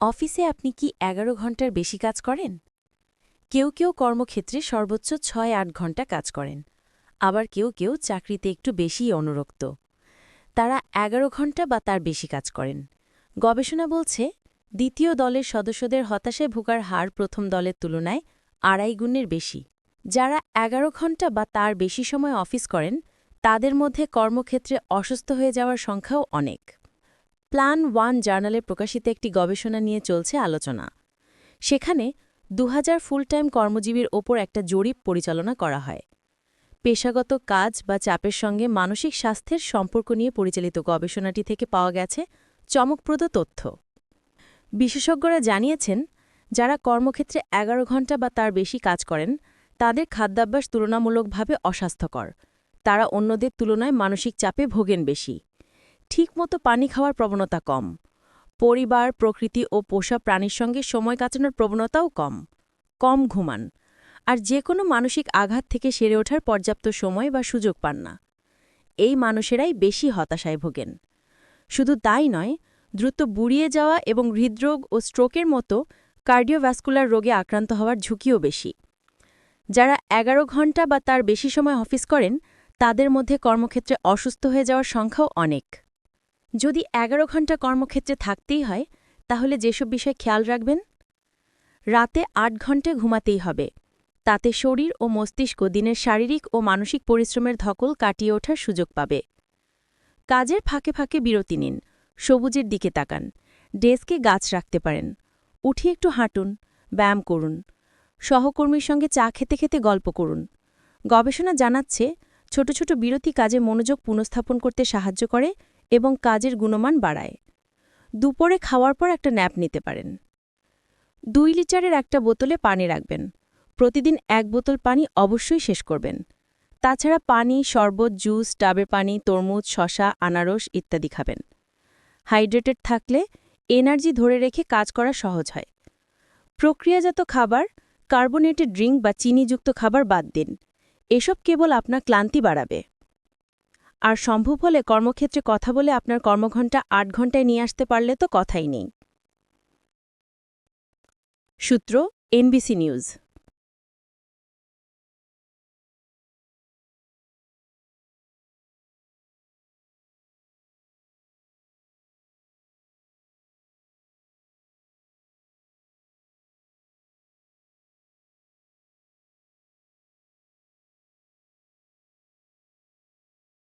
অফিসে আপনি কি এগারো ঘণ্টার বেশি কাজ করেন? কেউ কেউ কর্মক্ষেত্রে সর্বোচ্চ ছয় আট ঘণ্টা কাজ করেন। আবার কেউ কেউ চাকরিতে একটু বেশিই অনুরক্ত। তারা এগারো ঘণ্টা বা তার বেশি কাজ করেন। গবেষণা বলছে, দ্বিতীয় দলের সদস্যদের হতাশায় ভোগার হার প্রথম দলের তুলনায় আড়াই গুণের বেশি। যারা এগারো ঘণ্টা বা তার বেশি সময় অফিস করেন, তাদের মধ্যে কর্মক্ষেত্রে অসুস্থ হয়ে যাওয়ার সংখ্যাও অনেক। প্ল্যান ওয়ান জার্নালে প্রকাশিত একটি গবেষণা নিয়ে চলছে আলোচনা। সেখানে দু হাজার ফুল টাইম কর্মজীবীর ওপর একটা জরিপ পরিচালনা করা হয়। পেশাগত কাজ বা চাপের সঙ্গে মানসিক স্বাস্থ্যের সম্পর্ক নিয়ে পরিচালিত গবেষণাটি থেকে পাওয়া গেছে চমকপ্রদ তথ্য। বিশেষজ্ঞরা জানিয়েছেন, যারা কর্মক্ষেত্রে এগারো ঘণ্টা বা তার বেশি কাজ করেন, তাদের খাদ্যাভ্যাস তুলনামূলকভাবে অস্বাস্থ্যকর। তারা অন্যদের তুলনায় মানসিক চাপে ভোগেন বেশি। ঠিকমতো পানি খাওয়ার প্রবণতা কম। পরিবার, প্রকৃতি ও পোষা প্রাণীর সঙ্গে সময় কাটানোর প্রবণতাও কম। কম ঘুমান। আর যে কোনো মানসিক আঘাত থেকে সেরে ওঠার পর্যাপ্ত সময় বা সুযোগ পান না। এই মানুষেরাই বেশি হতাশায় ভোগেন। শুধু তাই নয়, দ্রুত বুড়িয়ে যাওয়া এবং হৃদরোগ ও স্ট্রোকের মতো কার্ডিওভ্যাস্কুলার রোগে আক্রান্ত হওয়ার ঝুঁকিও বেশি। যারা এগারো ঘণ্টা বা তার বেশি সময় অফিস করেন, তাদের মধ্যে কর্মক্ষেত্রে অসুস্থ হয়ে যাওয়ার সংখ্যাও অনেক। যদি এগারো ঘণ্টা কর্মক্ষেত্রে থাকতেই হয়, তাহলে যেসব বিষয় খেয়াল রাখবেন? রাতে আট ঘণ্টা ঘুমাতেই হবে। তাতে শরীর ও মস্তিষ্ক দিনের শারীরিক ও মানসিক পরিশ্রমের ধকল কাটিয়ে ওঠার সুযোগ পাবে। কাজের ফাঁকে ফাঁকে বিরতি নিন। সবুজের দিকে তাকান। ডেস্কে গাছ রাখতে পারেন। উঠি একটু হাঁটুন, ব্যায়াম করুন। সহকর্মীর সঙ্গে চা খেতে খেতে গল্প করুন। গবেষণা জানাচ্ছে, ছোট ছোট বিরতি কাজে মনোযোগ পুনঃস্থাপন করতে সাহায্য করে এবং কাজের গুণমান বাড়ায়। দুপুরে খাওয়ার পর একটা ন্যাপ নিতে পারেন। দুই লিটারের একটা বোতলে পানি রাখবেন। প্রতিদিন এক বোতল পানি অবশ্যই শেষ করবেন। তাছাড়া পানি, শরবত, জুস, ডাবের পানি, তরমুজ শশা আনারস ইত্যাদি খাবেন। হাইড্রেটেড থাকলে এনার্জি ধরে রেখে কাজ করা সহজ হয়। প্রক্রিয়াজাত খাবার, কার্বোনেটেড ড্রিঙ্ক বা চিনিযুক্ত খাবার বাদ দিন। এসব কেবল আপনার ক্লান্তি বাড়াবে। আর সম্ভব হলে কর্মক্ষেত্রে কথা বলে আপনার কর্মঘণ্টা আট ঘণ্টায় নিয়ে আসতে পারলে তো কথাই নেই। সূত্র, এনবিসি নিউজ।